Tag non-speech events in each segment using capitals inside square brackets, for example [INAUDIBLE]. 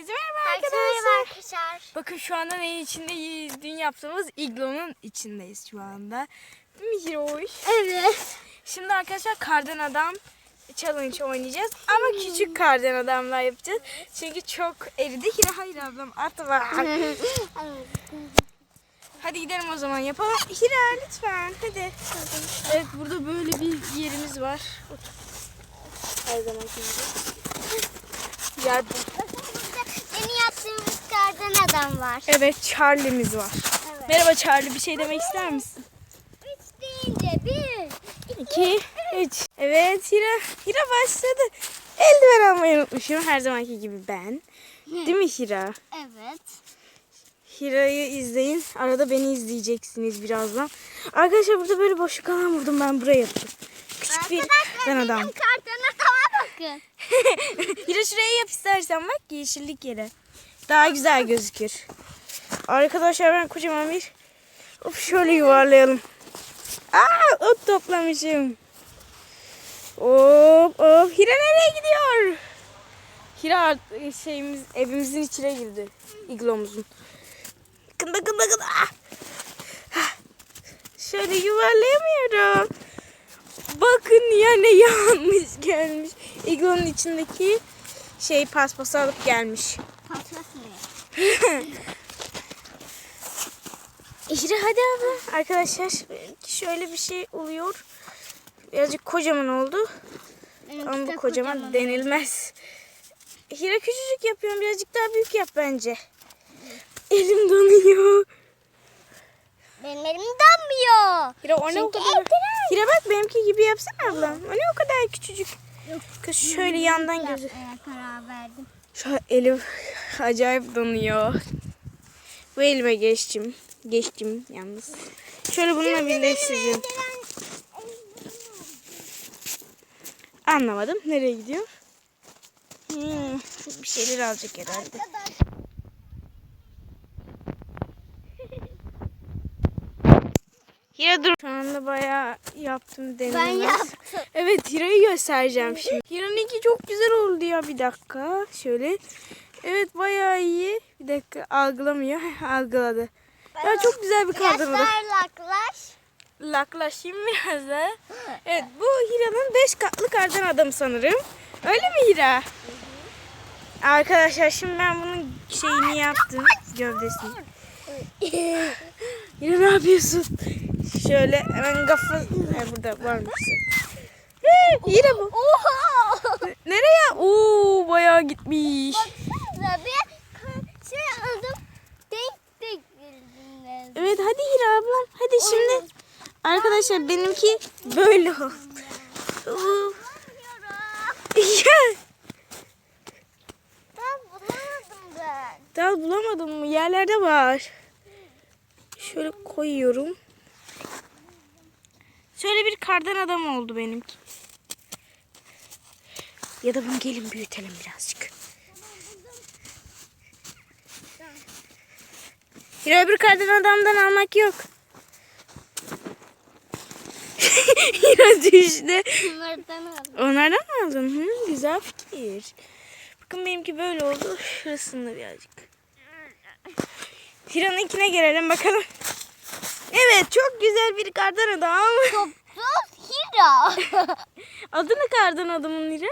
Merhaba Herkese arkadaşlar. merhaba arkadaşlar. Bakın şu anda neyin içindeyiz? Dün yaptığımız iglonun içindeyiz şu anda. Değil mi Hiroş? Evet. Şimdi arkadaşlar kardan adam challenge oynayacağız. Ama küçük kardan adamlar yapacağız. Çünkü çok eridi. Hira hayır ablam atma. [LAUGHS] Hadi gidelim o zaman yapalım. Hira lütfen hadi. Evet burada böyle bir yerimiz var. Her zaman gibi. Yardım. Yeni kardan adam var. Evet Charlie'miz var. Evet. Merhaba Charlie bir şey demek ister misin? Üç deyince bir. 2, 3. Evet Hira, Hira başladı. Eldiven almayı unutmuşum her zamanki gibi ben. Değil mi Hira? Evet. Hira'yı izleyin. Arada beni izleyeceksiniz birazdan. Arkadaşlar burada böyle boşluk alan buldum ben buraya yapacağım. Küçük bir ben adam. Benim kardan adama bakın. Hira şuraya yap istersen bak yeşillik yere. Daha güzel gözükür. Arkadaşlar ben kocaman bir of şöyle yuvarlayalım. Aa ot toplamışım. Hop hop. Hira nereye gidiyor? Hira şeyimiz evimizin içine girdi. İglomuzun. Kında kında kında. Ah! Ah! Şöyle yuvarlayamıyorum. Bakın ya ne [LAUGHS] yanmış gelmiş. İglonun içindeki şey paspası alıp gelmiş. [LAUGHS] İşte hadi abi. Arkadaşlar şöyle bir şey oluyor. Birazcık kocaman oldu. Ama bu kocaman denilmez. Hira küçücük yapıyorum. Birazcık daha büyük yap bence. Elim donuyor. Benim elim donmuyor. Hira o ne o kadar? Hira bak benimki gibi yapsana ablam. O ne o kadar küçücük. Yok. Kız şöyle yandan gözü. An elim acayip donuyor. Bu elime geçtim. Geçtim yalnız. Şöyle bununla birleştireceğim. Anlamadım. Nereye gidiyor? Hmm, bir şeyler alacak herhalde. Hira dur. Şu anda bayağı yaptım Ben denemez. yaptım. Evet Hira'yı göstereceğim şimdi. Hira'nınki çok güzel oldu ya bir dakika. Şöyle. Evet bayağı iyi. Bir dakika algılamıyor. [LAUGHS] Algıladı. Ya çok güzel bir kadın oldu. Yaslar laklaş. Laklaşayım biraz da. Evet bu Hira'nın 5 katlı kardan adamı sanırım. Öyle mi Hira? Arkadaşlar şimdi ben bunun şeyini yaptım. Gövdesini. Hira ne yapıyorsun? Şöyle hemen kafa... Ha, burada varmış. Hira bu. Oha. Nereye? Oo bayağı gitmiş. Baksanıza bir şey aldım. Denk denk bildiniz. Evet hadi Hira ablam. Hadi şimdi. Arkadaşlar benimki böyle oldu. Ben bulamadım ben. Dal bulamadım mı? Yerlerde var. Şöyle koyuyorum. Şöyle bir kardan adam oldu benimki. Ya da bunu gelin büyütelim birazcık. Bir öbür kardan adamdan almak yok. [LAUGHS] Yine düştü. Bunlardan aldım. Onlardan mı aldın? Hı, güzel fikir. Bakın benimki böyle oldu. Şurasında birazcık. Hira'nınkine gelelim bakalım. Evet çok güzel bir kardan adam. Topsuz hira. Adını kardan adamın Hira.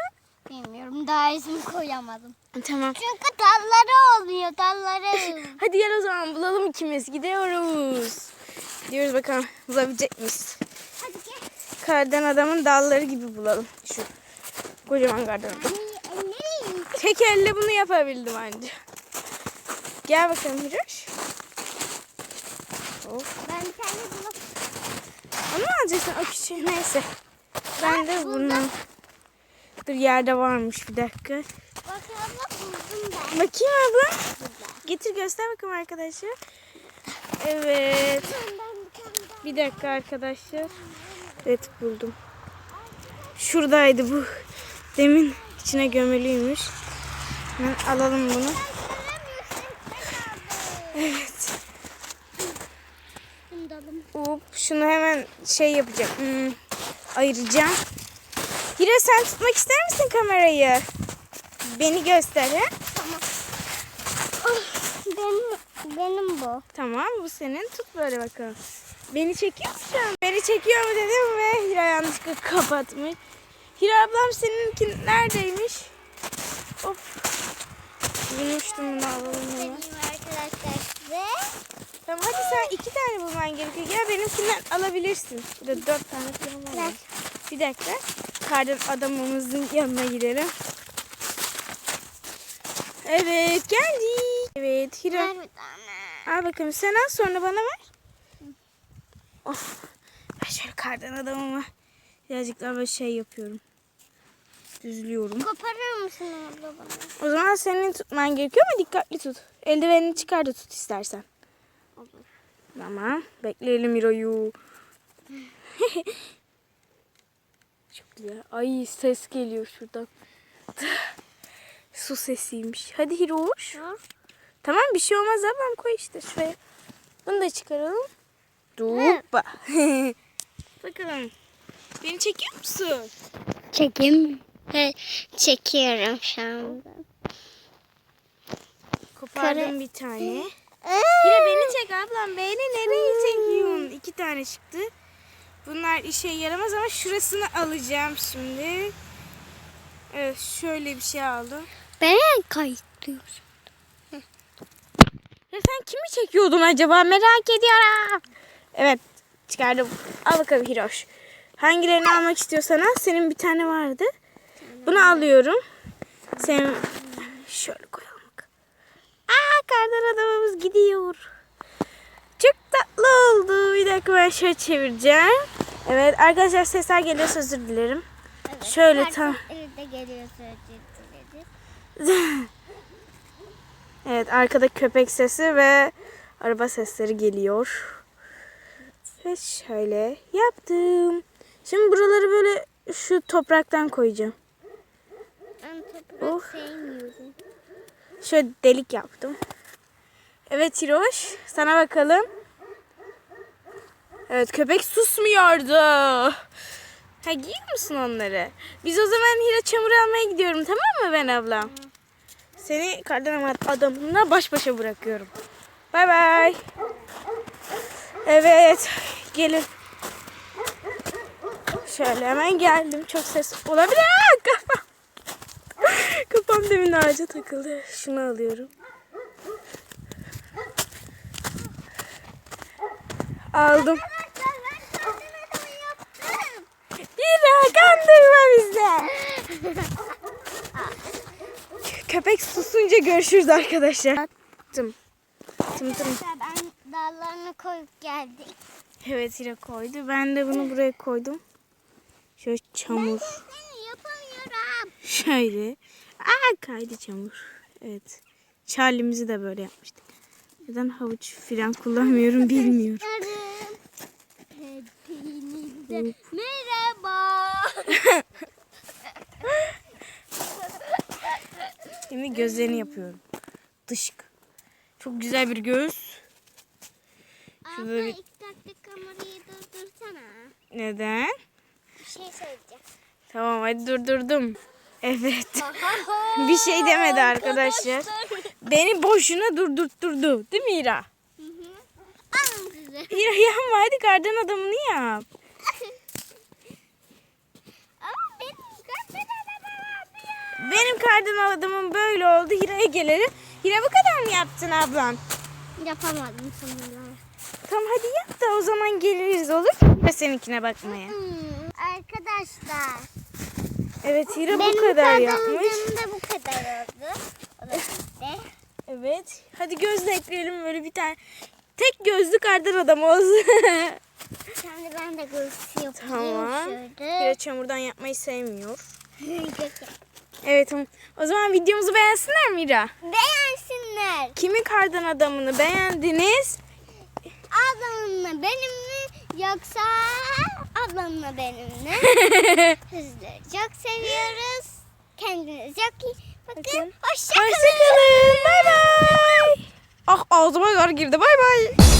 Bilmiyorum daha isim koyamadım. Tamam. Çünkü dalları olmuyor dalları. [LAUGHS] Hadi gel o zaman bulalım ikimiz. Gidiyoruz. Gidiyoruz bakalım bulabilecek miyiz? Hadi gel. Kardan adamın dalları gibi bulalım. Şu kocaman kardan adam. Tek elle bunu yapabildim anca. Gel bakalım Hiroş. Of. Ben kendi bunu Onu mu alacaksın? O küçüğü neyse. Ben de bunu... Dur yerde varmış bir dakika. Bak abla buldum ben. Bakayım abla. Getir göster bakalım arkadaşlar. Evet. Bir dakika arkadaşlar. Evet buldum. Şuradaydı bu. Demin içine gömülüymüş. Hemen alalım bunu. Evet. Hop, şunu hemen şey yapacağım. Hmm, ayıracağım. Hira sen tutmak ister misin kamerayı? Beni göster ha? Tamam. bu. Tamam bu senin. Tut böyle bakalım. Beni çekiyor musun? Beni çekiyor mu dedim ve Hira yanlışlıkla [LAUGHS] kapatmış. Hira ablam seninki neredeymiş? Of. Bulmuştum bunu alalım hemen. Benim arkadaşlar size. Tamam hadi sen iki tane bulman gerekiyor. Gel benimkinden alabilirsin. Burada dört tane falan var. Bir dakika. Kardan adamımızın yanına gidelim. Evet geldik. Evet Hira. Ver bir tane. Al bakalım sen al sonra bana ver. Of. Ben şöyle kardan adamımı birazcık daha böyle şey yapıyorum. Düzlüyorum. Koparır mısın abla bana? O zaman senin tutman gerekiyor ama dikkatli tut. Eldivenini çıkar da tut istersen. Olur. Tamam. Bekleyelim Miro'yu. [LAUGHS] Çok güzel. Ay ses geliyor şuradan. Su sesiymiş. Hadi Hiroş. Dur. Tamam bir şey olmaz ablam koy işte şuraya. Bunu da çıkaralım. Hoppa. [LAUGHS] Bakalım. Beni çekiyor musun? Çekim. He, çekiyorum şu anda. Kopardım Kare- bir tane. Yine beni çek ablam. Beni nereye çekiyorsun? İki tane çıktı. Bunlar işe yaramaz ama şurasını alacağım şimdi. Evet şöyle bir şey aldım. Ben kayıtlıyorsun. Ya sen kimi çekiyordun acaba merak ediyorum. Evet çıkardım. Al bakalım Hiroş. Hangilerini almak istiyorsan al. Senin bir tane vardı. Bunu alıyorum. Sen şöyle koyalım. Aa kardan adamımız gidiyor. Çok tatlı oldu. Bir dakika ben şöyle çevireceğim. Evet arkadaşlar sesler geliyorsa özür dilerim. Evet. Şöyle tam- Evde geliyor söyleyeceğiz. [LAUGHS] Evet arkada köpek sesi ve araba sesleri geliyor. Ve şöyle yaptım. Şimdi buraları böyle şu topraktan koyacağım. Ben toprak sevmiyorum. Şöyle delik yaptım. Evet Hiroş sana bakalım. Evet köpek susmuyordu. Ha giyiyor musun onları? Biz o zaman Hira çamur almaya gidiyorum tamam mı ben ablam? Seni kardan adam- adamına baş başa bırakıyorum. Bay bay. Evet gelin. Şöyle hemen geldim. Çok ses olabilir. Kafam. Kafam demin ağaca takıldı. Şunu alıyorum. Aldım. Arkadaşlar ben kendime adamı yaptım. Hira kandırma bizi. [LAUGHS] Köpek susunca görüşürüz arkadaşlar. Tım. Tım tım. Arkadaşlar ben dallarını koyup geldim. Evet Hira koydu. Ben de bunu buraya koydum. Şöyle çamur. Seni yapamıyorum. Şöyle. Aa kaydı çamur. Evet. Charlie'mizi de böyle yapmıştık. Neden havuç filan kullanmıyorum bilmiyorum. Hepinize merhaba. [LAUGHS] Şimdi gözlerini yapıyorum. Dışk. Çok güzel bir göz. Şurada Abla bir- ilk dakika kamerayı durdursana. Neden? Bir şey söyleyeceğim. Tamam hadi durdurdum. Evet. [LAUGHS] Bir şey demedi arkadaşlar. Beni boşuna durdurtturdu. Değil mi Hira? Hı hı. Hira yapma hadi kardan adamını yap. Ama benim zaten arabam yapıyor. Benim kardan adamım böyle oldu. Hira'ya gelelim. Hira bu kadar mı yaptın ablam? Yapamadım sanırım. Tamam hadi yap da o zaman geliriz olur. Ve seninkine bakmaya. Hmm, arkadaşlar. Evet Hira bu benim kadar yapmış. da bu kadar oldu. O da bitti. Evet. Hadi gözle ekleyelim böyle bir tane. Tek gözlü kardan adam olsun. [LAUGHS] Şimdi ben de gülsü yapayım tamam. şöyle. Hira çamurdan yapmayı sevmiyor. [LAUGHS] Evet. O zaman videomuzu beğensinler mi Hira? Beğensinler. Kimin kardan adamını beğendiniz? Ablamla benimle yoksa ablamla benimle. [LAUGHS] Sizleri çok seviyoruz. Kendinize çok iyi bakın. Bakın. Hoşçakalın. Hoşçakalın. Bay bay. Ah ağzıma zor girdi. Bay bay.